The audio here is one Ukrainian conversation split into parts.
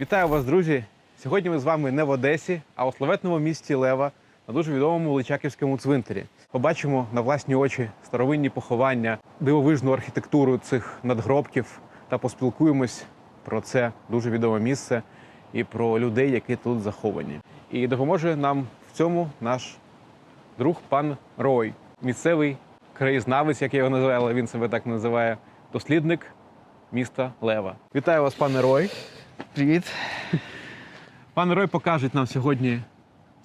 Вітаю вас, друзі! Сьогодні ми з вами не в Одесі, а у славетному місті Лева на дуже відомому Личаківському цвинтарі. Побачимо на власні очі старовинні поховання, дивовижну архітектуру цих надгробків та поспілкуємось про це дуже відоме місце і про людей, які тут заховані. І допоможе нам в цьому наш друг пан Рой, місцевий краєзнавець, як я його називаю, але він себе так називає, дослідник міста Лева. Вітаю вас, пане Рой. Привіт. Пан Рой покаже нам сьогодні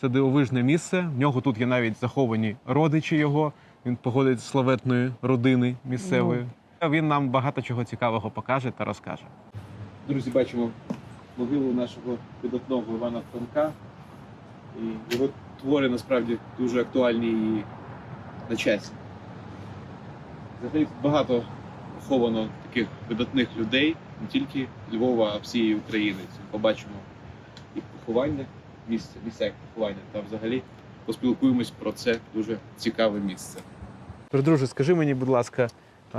це дивовижне місце. В нього тут є навіть заховані родичі його. Він походить з славетної родини місцевої. Він нам багато чого цікавого покаже та розкаже. Друзі, бачимо могилу нашого видатного Івана Франка. І його твори насправді дуже актуальні і на часі. Взагалі багато поховано таких видатних людей, не тільки Львова, а всієї України. Побачимо і поховання, місце, місця як поховання, та взагалі поспілкуємось про це дуже цікаве місце. Друже, скажи мені, будь ласка,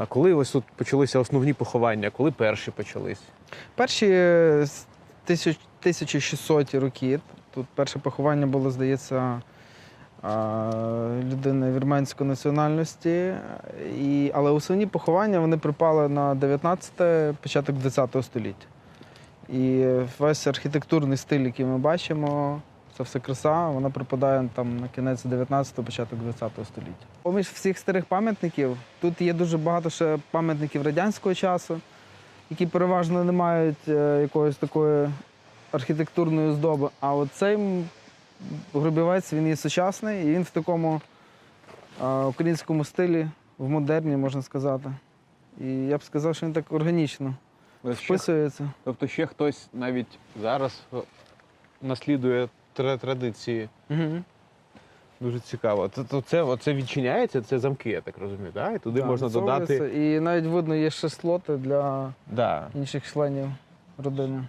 коли ось тут почалися основні поховання, коли перші почались? Перші е, з 1600 роки. Тут перше поховання було, здається, людини вірменської національності. І, але основні поховання вони припали на 19 початок 20 століття. І весь архітектурний стиль, який ми бачимо, це все краса, вона припадає там на кінець 19-го, початок 20 століття. Поміж всіх старих пам'ятників тут є дуже багато ще пам'ятників радянського часу, які переважно не мають е, якоїсь такої архітектурної оздоби. А от цей м, гробівець він є сучасний, і він в такому е, українському стилі, в модерні, можна сказати. І я б сказав, що він так органічно вписується. Тобто ще хтось навіть зараз е, наслідує тра- традиції. Угу. Дуже цікаво. То, то це, оце відчиняється, це замки, я так розумію, да? і туди можна додати. І навіть видно, є ще слоти для Да. інших членів родини.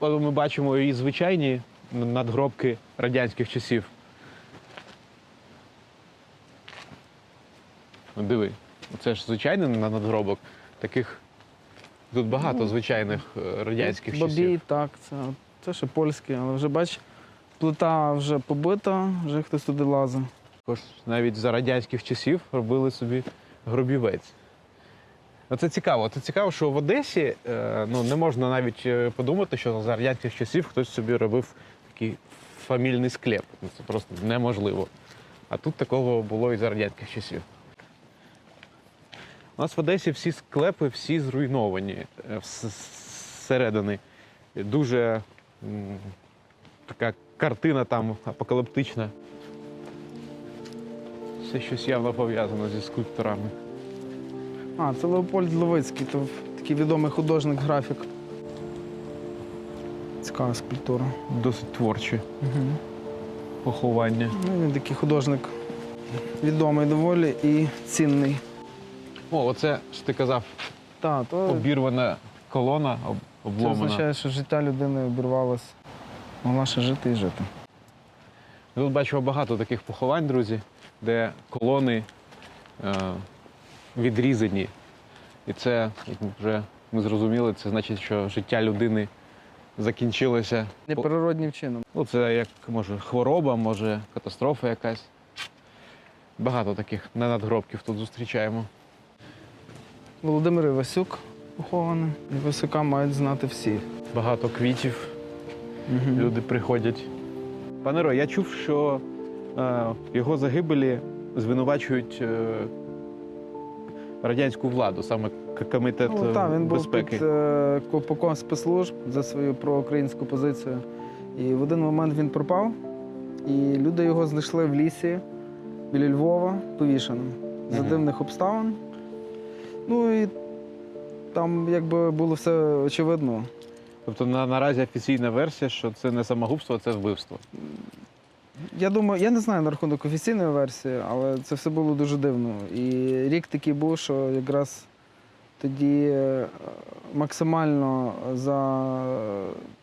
Але ми бачимо і звичайні надгробки радянських часів. Диви, це ж звичайний на- надгробок. Таких тут багато Ну, звичайних е, радянських Бабій, часів. так, це, це ще польське, але вже бач, плита вже побита, вже хтось туди лазить. Також навіть за радянських часів робили собі гробівець. Оце цікаво. Це цікаво, що в Одесі е, ну, не можна навіть е, подумати, що за радянських часів хтось собі робив такий фамільний склеп. Ну, Це просто неможливо. А тут такого було і за радянських часів. У нас в Одесі всі склепи всі зруйновані е, зсередини. Дуже така картина там апокаліптична. Це щось явно пов'язано зі скульпторами. А, це Леопольд Левицький, такий відомий художник, Цікава скульптура. Досить творчі Угу. поховання. Ну, він такий художник відомий доволі і цінний. О, оце ж ти казав, Так, то обірвана колона, об- це означає, що життя людини обірвалося. Могла ще жити і жити. Тут бачимо багато таких поховань, друзі, де колони е, відрізані. І це, як вже ми зрозуміли, це значить, що життя людини закінчилося. Неприроднім чином. Ну, це як може хвороба, може катастрофа якась. Багато таких надгробків тут зустрічаємо. Володимир Івасюк похований. Івасюка мають знати всі. Багато квітів, Угу. люди приходять. Пане Ро, я чув, що е, його загибелі звинувачують е, радянську владу, саме комітет Ну, так, він був під е, копаком спецслужб за свою проукраїнську позицію. І в один момент він пропав, і люди його знайшли в лісі біля Львова повішеним за Мгм. дивних обставин. Ну і там якби було все очевидно. Тобто на, наразі офіційна версія, що це не самогубство, а це вбивство. Я думаю, я не знаю на рахунок офіційної версії, але це все було дуже дивно. І рік такий був, що якраз тоді е, максимально за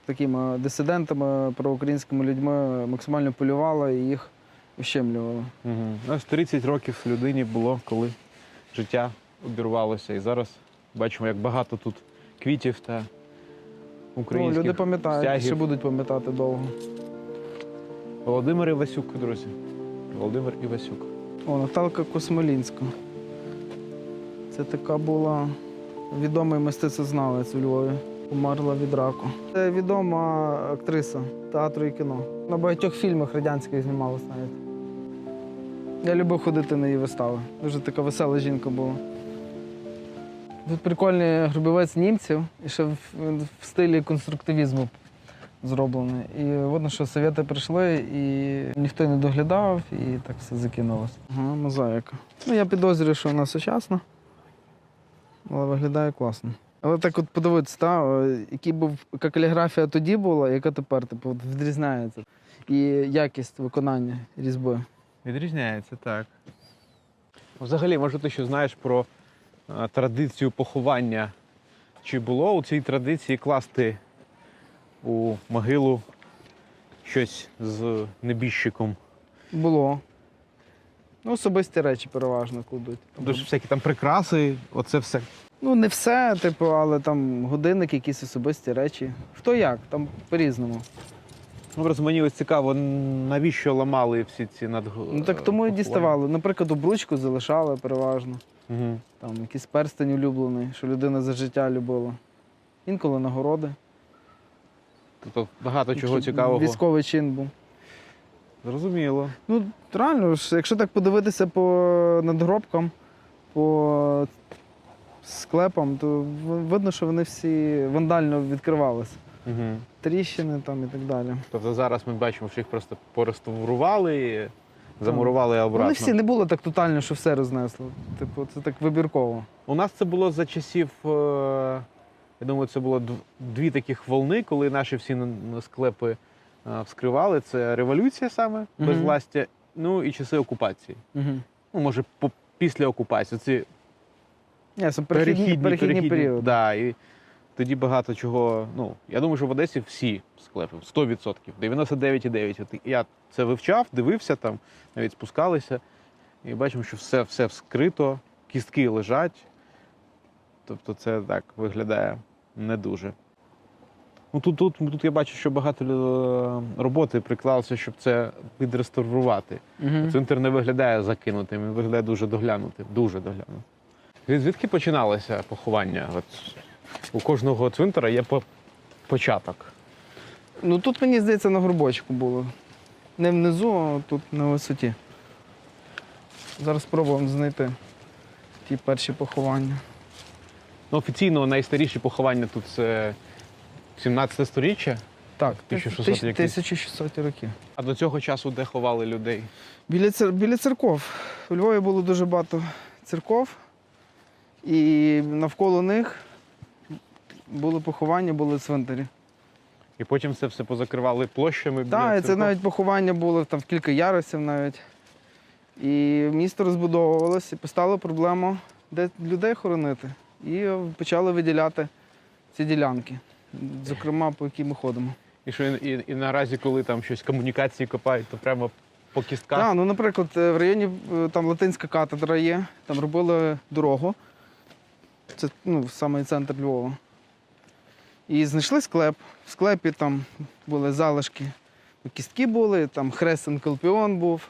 такими дисидентами, проукраїнськими людьми максимально полювала і їх ущемлювала. Угу. Ось 30 років людині було, коли життя обірвалося. І зараз бачимо, як багато тут квітів та Ну, люди пам'ятають, ще будуть пам'ятати довго. Володимир Івасюк, друзі. Володимир Івасюк. О, Наталка Космолінська. Це така була відомий мистецтвознавець у Львові. Померла від раку. Це відома актриса театру і кіно. На багатьох фільмах радянських знімалась навіть. Я любив ходити на її вистави. Дуже така весела жінка була. Тут прикольний гробівець німців і ще в, в стилі конструктивізму зроблений. І видно, що совєти прийшли, і ніхто не доглядав, і так все закинулося. Ага, мозаїка. Ну, я підозрюю, що вона сучасна, але виглядає класно. Але так от подивитися, та, який був, яка каліграфія тоді була, яка тепер типу, відрізняється. І якість виконання різьби. Відрізняється, так. Взагалі, може, ти що знаєш про е, традицію поховання? Чи було у цій традиції класти у могилу щось з небіжчиком? Було. Ну, особисті речі переважно кладуть. Дуже всякі там прикраси, оце все. Ну, не все, типу, але там годинник, якісь особисті речі. Хто як, там по-різному. Ну, просто мені ось цікаво, навіщо ламали всі ці над Ну так тому і діставали. Наприклад, обручку залишали переважно. Угу. Там якийсь перстень улюблений, що людина за життя любила. Інколи нагороди. Тобто багато чого Якщо цікавого. Військовий чин був. Зрозуміло. Ну, реально, ж, якщо так подивитися по надгробкам, по склепам, то видно, що вони всі вандально відкривалися. Угу. Тріщини там і так далі. Тобто зараз ми бачимо, що їх просто пореставрували, замурували обратно. Вони всі не було так тотально, що все рознесло. Типу, це так вибірково. У нас це було за часів. е, Я думаю, це було дві таких волни, коли наші всі склепи вскривали. Це революція саме, Мгм. безвластя, ну і часи окупації. Угу. Ну, може, по, після окупації. Ці Ні, це перехідні, перехідні, періоди. Да, і тоді багато чого. Ну, я думаю, що в Одесі всі склепи, 100%, 99,9. От я це вивчав, дивився там, навіть спускалися, і бачимо, що все, все вскрито, кістки лежать. Тобто це так виглядає не дуже. Ну, тут, тут, тут я бачу, що багато е, роботи приклалося, щоб це відреставрувати. Угу. Цвинтар не виглядає закинутим, він виглядає дуже доглянутим. Дуже доглянутим. Звідки починалося поховання? От у кожного цвинтара є по- початок. Ну тут, мені здається, на горбочку було. Не внизу, а тут на висоті. Зараз спробуємо знайти ті перші поховання. Ну, офіційно найстаріші поховання тут це 17 сторіччя, Так, 1600 тисяч- якісь. 1600 років. а до цього часу де ховали людей. Біля, цер... Біля церков. У Львові було дуже багато церков, і навколо них були поховання, були цвинтарі. І потім це все позакривали площами. біля Так, і це церков. навіть поховання було там в кілька ярусів навіть. І місто розбудовувалося, і постала проблема, де людей хоронити. І почали виділяти ці ділянки, зокрема, по якій ми ходимо. І що і, і, і наразі, коли там щось комунікації копають, то прямо по кістках. Так, ну, наприклад, е, в районі е, там латинська катедра є, там робили дорогу. Це ну, самий центр Львова. І знайшли склеп. В склепі там були залишки. Кістки були, там хрестен колпіон був.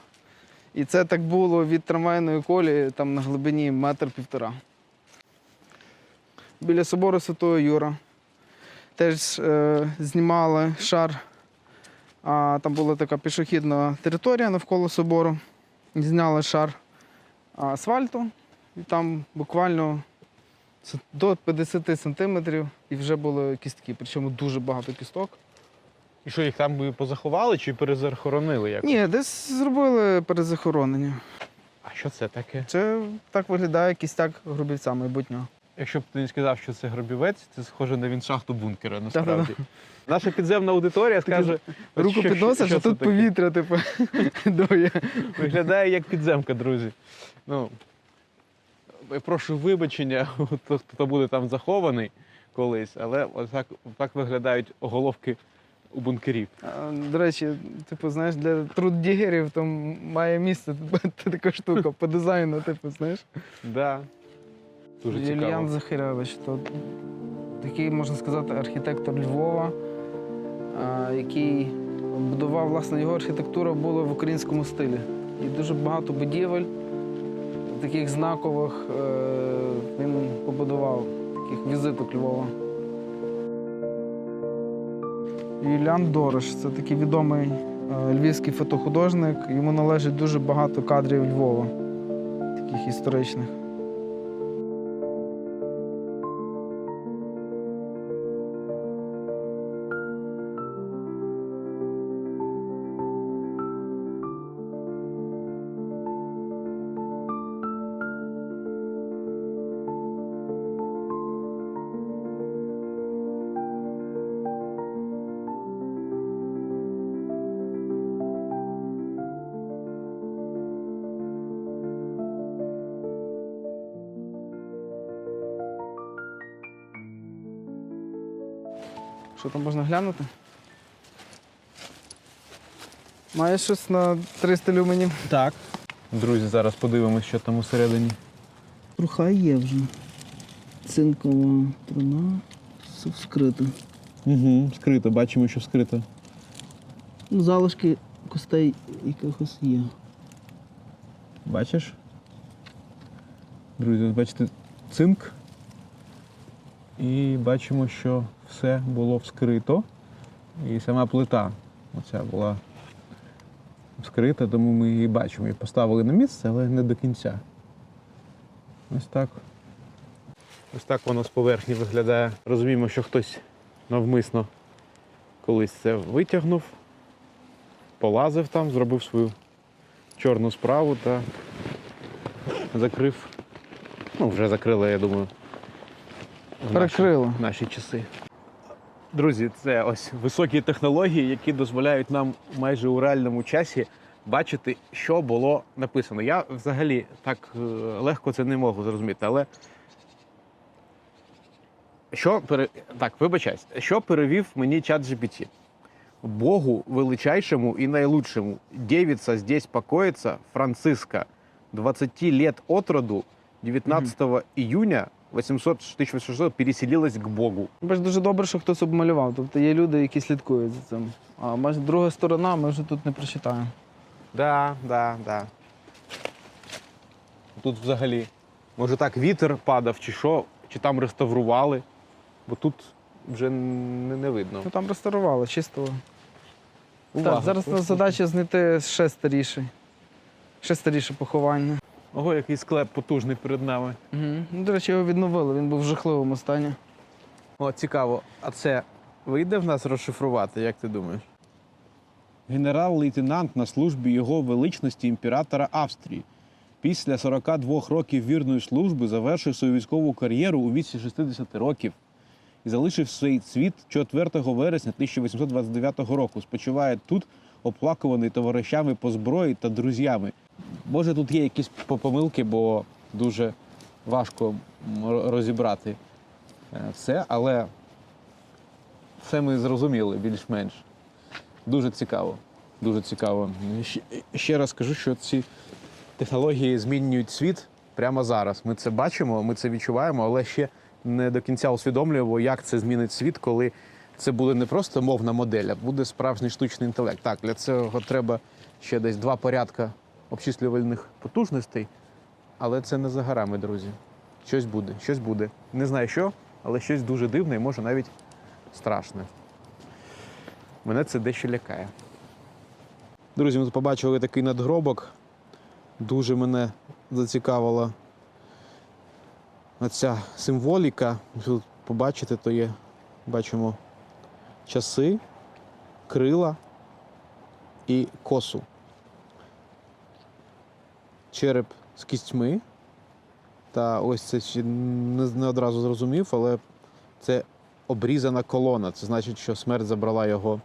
І це так було від трамвайної колії там на глибині метр-півтора. Біля собору Святого Юра. Теж е, знімали шар а, там була така пішохідна територія навколо собору. Зняли шар асфальту, і там буквально до 50 сантиметрів і вже були кістки, причому дуже багато кісток. І що їх там би позаховали чи перезахоронили? Як? Ні, десь зробили перезахоронення. А що це таке? Це так виглядає кістяк грубівця майбутнього. Якщо б ти не сказав, що це гробівець, це схоже на віншахту бункера, Да-да-да. насправді. Наша підземна аудиторія скаже, Руку підносиш, а тут повітря, типу, дує. Виглядає як підземка, друзі. Ну, прошу вибачення, хто, буде там захований колись, але отак, так виглядають оголовки у бункерів. А, До речі, типу, знаєш, для труддігерів там має місце така штука по дизайну, типу, знаєш. Да. Дуже цікаво. Захаревич, то такий, можна сказати, архітектор Львова, який будував, власне, його архітектура була в українському стилі. І дуже багато будівель, таких знакових, е, він побудував, таких візиток Львова. Юліан Дорош це такий відомий е, львівський фотохудожник. Йому належить дуже багато кадрів Львова, таких історичних. Що там можна глянути? Маєш щось на 300 люменів? Так. Друзі, зараз подивимось, що там усередині. Труха є вже. Цинкова труна, все вскрито. Угу, скрито, бачимо, що скрито. Ну, залишки костей якихось є. Бачиш? Друзі, бачите, цинк. І бачимо, що все було вскрито. І сама плита оця була вскрита, тому ми її бачимо. Її поставили на місце, але не до кінця. Ось так. Ось так воно з поверхні виглядає. Розуміємо, що хтось навмисно колись це витягнув, полазив там, зробив свою чорну справу та закрив. Ну, вже закрили, я думаю. В наші- Перекрило. наші часи. Друзі, це ось високі технології, які дозволяють нам майже у реальному часі бачити, що було написано. Я взагалі так е, легко це не можу зрозуміти, але що пере... так, вибачайся, що перевів мені чат GPT? Богу величайшему и наилучшему. Девица здесь покоится, Франциска, 20 лет от роду, 19 июня 800, 1800 переселилась к Богу. Бач, дуже добре, що хтось обмалював. Тобто є люди, які слідкують за цим. А може, друга сторона, ми вже тут не прочитаємо. Да, да, да. Тут взагалі. Може так вітер падав, чи що, чи там реставрували, бо тут вже не, не видно. Ну там реставрували. Увага, Так, зараз у нас задача знайти ще старіше. Ще старіше поховання. Ого, який склеп потужний перед нами. Угу. Ну, до речі, його відновили, він був в жахливому стані. О, цікаво, а це вийде в нас розшифрувати, як ти думаєш? Генерал-лейтенант на службі його величності імператора Австрії. Після 42 років вірної служби завершив свою військову кар'єру у віці 60 років і залишив свій світ 4 вересня 1829 року. Спочиває тут, оплакуваний товаришами по зброї та друзями. Може, тут є якісь по- помилки, бо дуже важко розібрати е, все, але все ми зрозуміли більш-менш. Дуже цікаво. Дуже цікаво. Ще, раз скажу, що ці технології змінюють світ прямо зараз. Ми це бачимо, ми це відчуваємо, але ще не до кінця усвідомлюємо, як це змінить світ, коли це буде не просто мовна модель, а буде справжній штучний інтелект. Так, для цього треба ще десь два порядка обчислювальних потужностей, але це не за горами, друзі. Щось буде, щось буде. Не знаю що, але щось дуже дивне і може навіть страшне. Мене це дещо лякає. Друзі, ми тут побачили такий надгробок. Дуже мене зацікавила ця символіка. Тут побачите, то є, бачимо часи, крила і косу. Череп з кістьми. Та ось це ще не, одразу зрозумів, але це обрізана колона. Це значить, що смерть забрала його.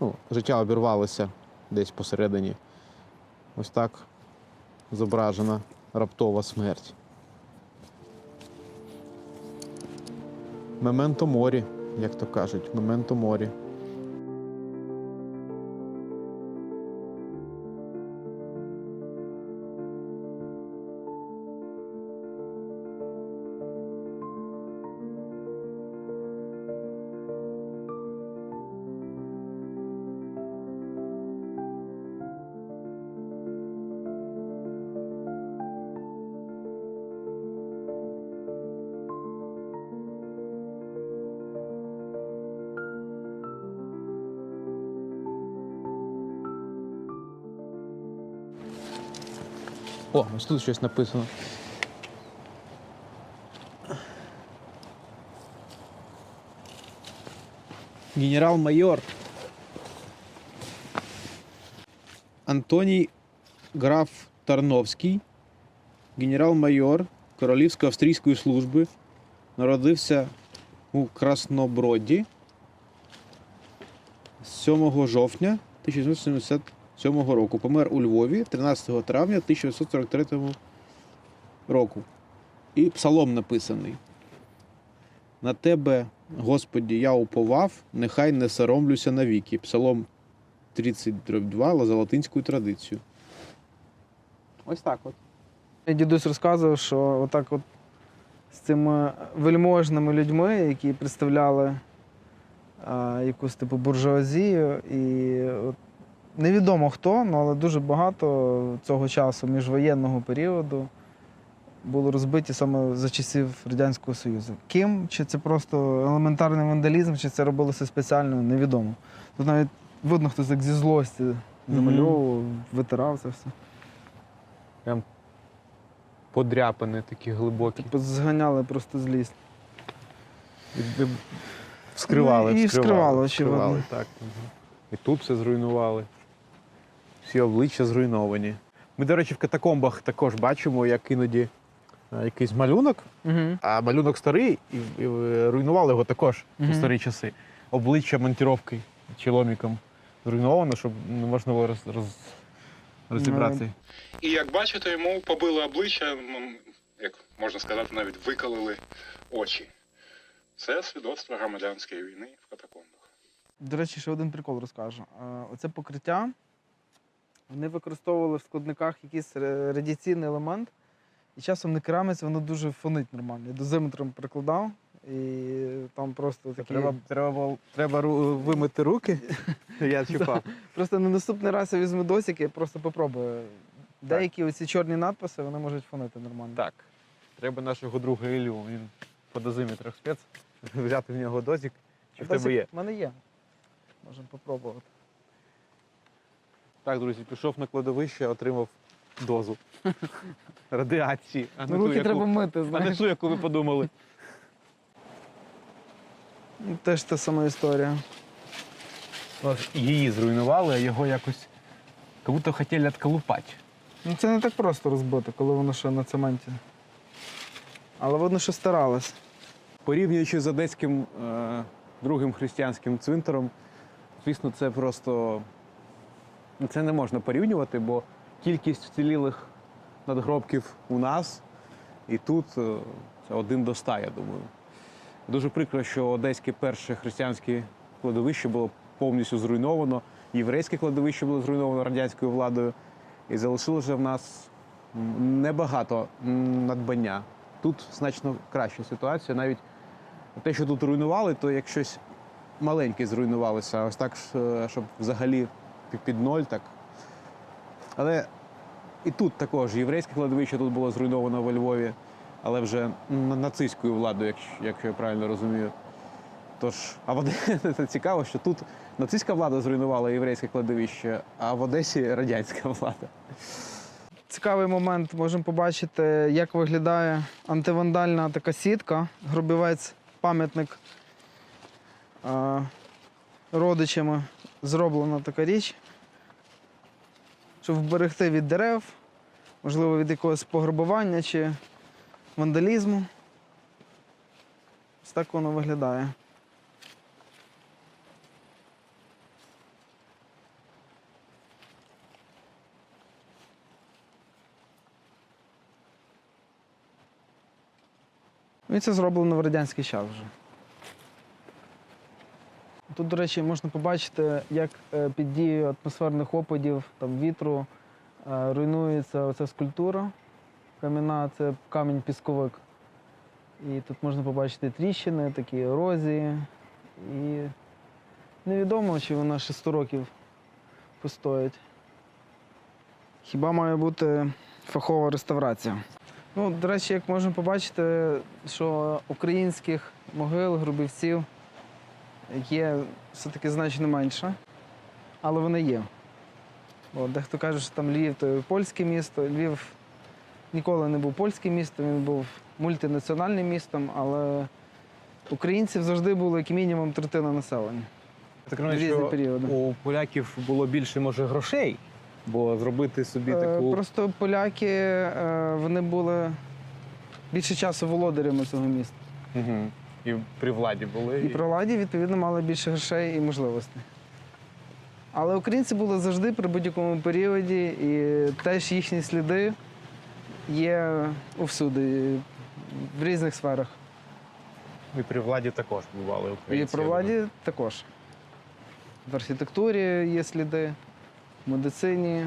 Ну, життя обірвалося десь посередині. Ось так зображена раптова смерть. Мементо морі, як то кажуть, моменту морі. О, ось тут щось написано. Генерал-майор Антоній граф Тарновський, генерал-майор Королівської австрійської служби, народився у Красноброді 7 жовтня 1977 року. Помер у Львові 13 травня 1943 року. І псалом написаний. На тебе, Господі, я уповав, нехай не соромлюся навіки. Псалом 32 за латинською традицією. Ось так от. Дідусь розказував, що отак от з цими вельможними людьми, які представляли а, якусь типу буржуазію, і от, невідомо хто, ну, але дуже багато цього часу міжвоєнного періоду було розбиті саме за часів Радянського Союзу. Ким? Чи це просто елементарний вандалізм, чи це робилося спеціально, невідомо. Тут навіть видно, хтось як зі злості замальовував, витирав це все. Прям Подряпини такі глибокі. Типу зганяли просто злість. І Вскривали, Ну, і вскривали, вскривали, вскривали, очевидно. так. І тут все зруйнували. Всі обличчя зруйновані. Ми, до речі, в катакомбах також бачимо, як іноді е, якийсь малюнок, Угу. а малюнок старий, і, і е, руйнували його також Мгм. у старі часи. Обличчя монтіровки чи ломіком зруйновано, щоб не можна було роз, роз, розібратися. І як бачите, йому побили обличчя, як можна сказати, навіть виколили очі. Це свідоцтво громадянської війни в катакомбах. До речі, ще один прикол розкажу. Е, Оце покриття вони використовували в складниках якийсь радіаційний елемент, і часом не керамець, воно дуже фонить нормально. Я дозиметром прикладав, і там просто такі. Треба, треба, треба ру- вимити руки. Я чіпав. Просто на наступний раз я візьму досік і просто попробую. Деякі оці чорні надписи вони можуть фонити нормально. Так. Треба нашого друга Ілю. Він по дозиметрах спец. Взяти в нього дозік. Чи в тебе є? в мене є. Можемо попробувати. Так, друзі, пішов на кладовище, отримав дозу радіації. А не Ну, ту, руки яку- треба мити, а не знаєш. ту, яку ви подумали. Теж та сама історія. Її зруйнували, а його якось як будто хотіли відколупати. Ну це не так просто розбити, коли воно ще на цементі. Але видно, що старались. Порівнюючи з одеським е, другим християнським цвинтаром, звісно, це просто це не можна порівнювати, бо кількість вцілілих надгробків у нас і тут е, це один до ста, я думаю. Дуже прикро, що одеське перше християнське кладовище було повністю зруйновано, єврейське кладовище було зруйновано радянською владою, і залишилося в нас небагато надбання. Тут значно краща ситуація. Навіть те, що тут руйнували, то як щось маленьке зруйнувалося, ось так, е, щоб взагалі під ноль, так. Але і тут також єврейське кладовище тут було зруйновано во Львові, але вже нацистською владою, якщо, я правильно розумію. Тож, а в Одесі це цікаво, що тут нацистська влада зруйнувала єврейське кладовище, а в Одесі радянська влада. Цікавий момент, можемо побачити, як виглядає антивандальна така сітка, гробівець, пам'ятник родичами зроблена така річ, щоб вберегти від дерев, можливо, від якогось пограбування чи вандалізму. Ось так воно виглядає. І це зроблено в радянський час вже. Тут, до речі, можна побачити, як е, під дією атмосферних опадів, там, вітру е, руйнується оця скульптура кам'яна, це камінь-пісковик. І тут можна побачити тріщини, такі ерозії. І невідомо, чи вона ще 100 років постоїть. Хіба має бути фахова реставрація? Ну, до речі, як можемо побачити, що українських могил, грубівців є все-таки значно менше, але вони є. Бо дехто каже, що там Львів то польське місто, Львів ніколи не був польським містом, він був мультинаціональним містом, але українців завжди було як мінімум третина населення. Так розумію, різні що періоди. у поляків було більше, може, грошей, бо зробити собі Е, таку. Просто поляки е, вони були більше часу володарями цього міста. Угу. І при владі були. І при владі, відповідно, мали більше грошей і можливостей. Але українці були завжди при будь-якому періоді, і теж їхні сліди є усюди, в різних сферах. І при владі також бували І при владі також. В архітектурі є сліди, в медицині,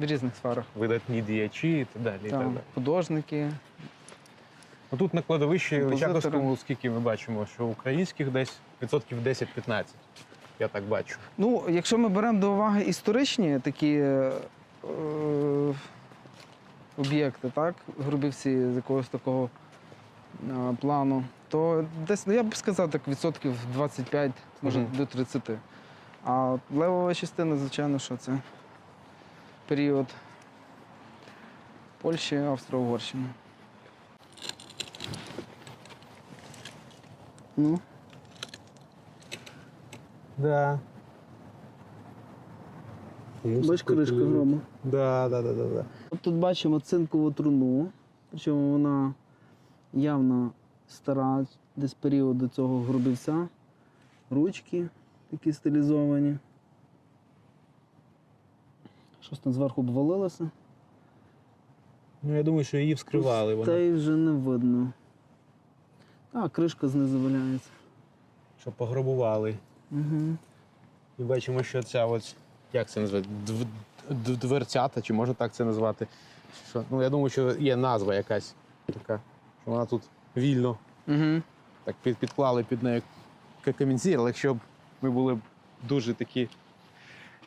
в різних сферах. Видатні діячі і так далі. І так далі. художники. Тут на кладовищі. Личаковському, скільки ми бачимо, що українських десь відсотків 10-15. Я так бачу. Ну, якщо ми беремо до уваги історичні такі е, об'єкти, так, грубівці з якогось такого е, плану, то десь, ну я б сказав, так відсотків 25, може Мгм. до 30. А левова частина, звичайно, що це період Польщі, Австро-Угорщини. Ну, Да. бач, кришка грома. Да, да, да, да, да. От Тут бачимо цинкову труну, причому вона явно стара, десь періоду цього грубівця. Ручки такі стилізовані. Щось там зверху обвалилося. Ну, я думаю, що її вскривали. Та й вже не видно. А, кришка знизу валяється. що пограбували. Угу. І бачимо, що ця ось, як це д- дверцята, чи можна так це назвати? Що, ну, я думаю, що є назва якась така, що вона тут вільно Угу. так під, підклали під нею камінці, але якщо б ми були б дуже такі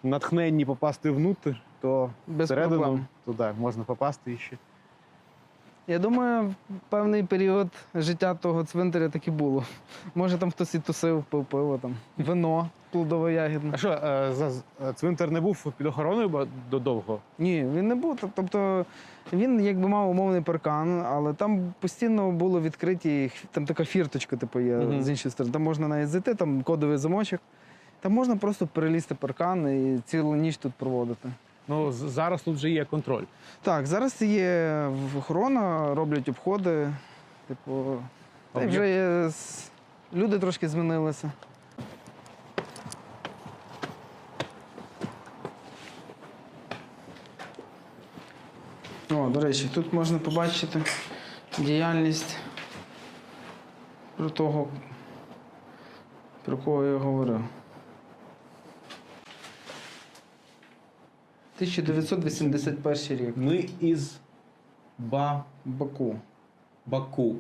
натхненні попасти внутрь, то Без всередину проблем. туди можна попасти і ще. Я думаю, певний період життя того цвинтаря так і було. Може там хтось і тусив, пив пиво, там, вино плодово-ягідне. А що, е, за, е, цвинтар не був під охороною ба- до? Ні, він не був. Тобто він якби мав умовний паркан, але там постійно було відкриті, там така фірточка, типу, є Мгм. з іншої сторони. Там можна навіть зайти, там кодовий замочок. Там можна просто перелізти паркан і цілу ніч тут проводити. Ну, зараз тут вже є контроль. Так, зараз є охорона, роблять обходи. Типу, та й вже є, люди трошки змінилися. О, до речі, тут можна побачити діяльність про того, про кого я говорив. 1981 рік. Ми із Ба... Баку. Баку.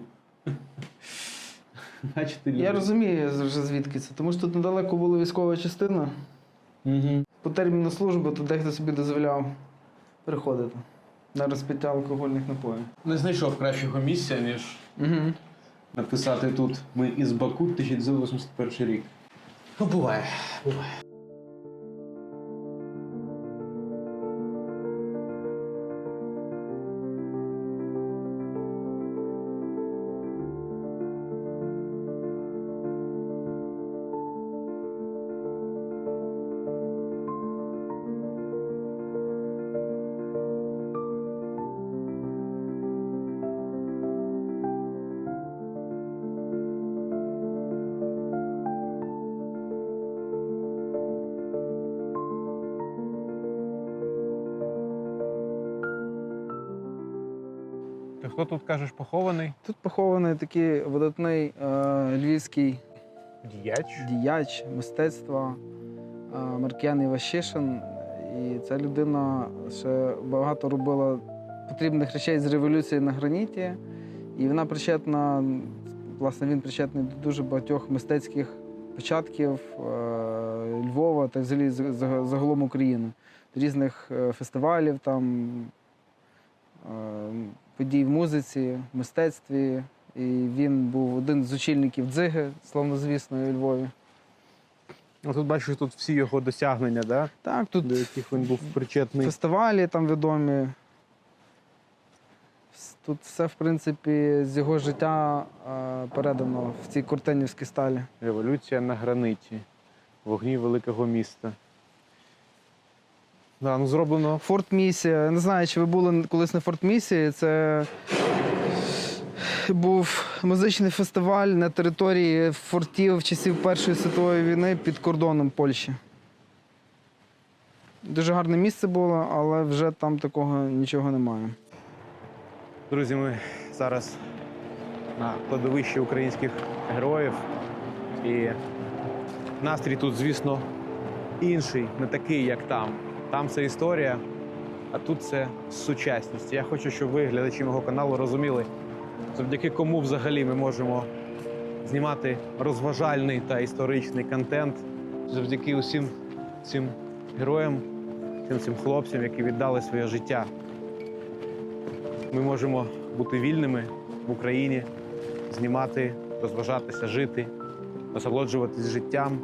Я розумію вже звідки це, тому що тут недалеко була військова частина. Угу. По терміну служби тут дехто собі дозволяв приходити на розпиття алкогольних напоїв. Не знайшов кращого місця, ніж Угу. написати тут Ми із Баку 1981 рік. Ну, буває, буває. Хто тут кажеш похований? Тут похований такий видатний е, львівський Діяч. діяч мистецтва е, Маркіян Івашишин. І ця людина ще багато робила потрібних речей з революції на граніті. І вона причетна, власне, він причетний до дуже багатьох мистецьких початків е, Львова та взагалі загалом України. Різних е, фестивалів, там, подій в музиці, в мистецтві. І він був один з очільників дзиги, славнозвісної у Львові. Ну, тут бачу, тут всі його досягнення, да? Так, тут до яких він був причетний. фестивалі там відомі. Тут все, в принципі, з його життя е, передано в цій куртенівській сталі. Революція на граниті. Вогні великого міста. Да, ну зроблено. Форт Місія. Не знаю, чи ви були колись на Форт Місії. Це був музичний фестиваль на території фортів часів Першої світової війни під кордоном Польщі. Дуже гарне місце було, але вже там такого нічого немає. Друзі, ми зараз на кладовищі українських героїв. І настрій тут, звісно, інший, не такий, як там. Там це історія, а тут це сучасність. Я хочу, щоб ви, глядачі мого каналу, розуміли, завдяки кому взагалі ми можемо знімати розважальний та історичний контент. Завдяки усім цим героям, всім цим хлопцям, які віддали своє життя ми можемо бути вільними в Україні, знімати, розважатися, жити, насолоджуватись життям,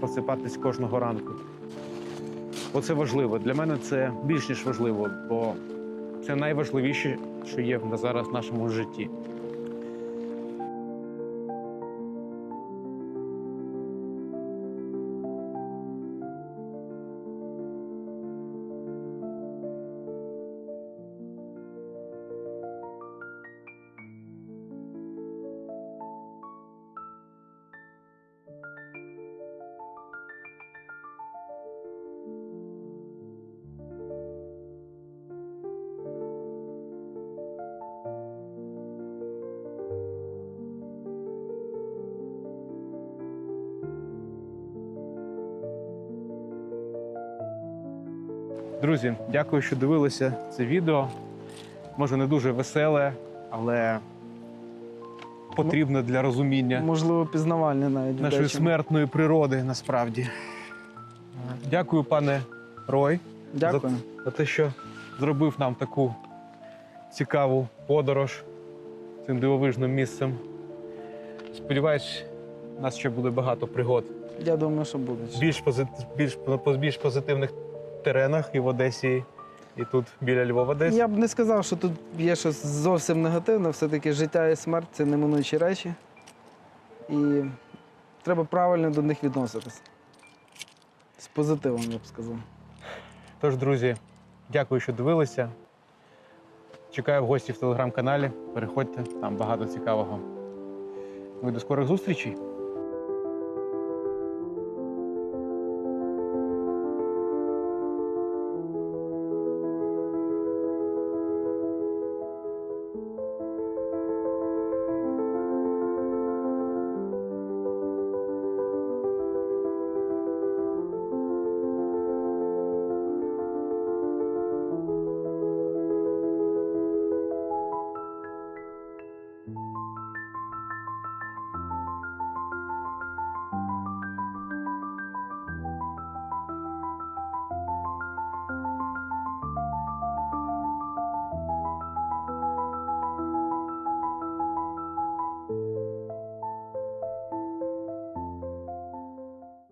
просипатись кожного ранку. Оце важливо. Для мене це більш ніж важливо, бо це найважливіше, що є зараз в нашому житті. Друзі, дякую, що дивилися це відео. Може, не дуже веселе, але потрібне для розуміння Можливо, пізнавальне навіть. нашої дечим. смертної природи насправді. Дякую, пане Рой, Дякую. за те, що зробив нам таку цікаву подорож цим дивовижним місцем. Сподіваюсь, у нас ще буде багато пригод. Я думаю, що будуть. Більш, позит... більш, більш позитивних теренах і в Одесі, і тут біля Львова десь. Я б не сказав, що тут є щось зовсім негативне. Все-таки життя і смерть це неминучі речі. І треба правильно до них відноситись. З позитивом, я б сказав. Тож, друзі, дякую, що дивилися. Чекаю в гості в телеграм-каналі. Переходьте, там багато цікавого. Ну і до скорих зустрічей.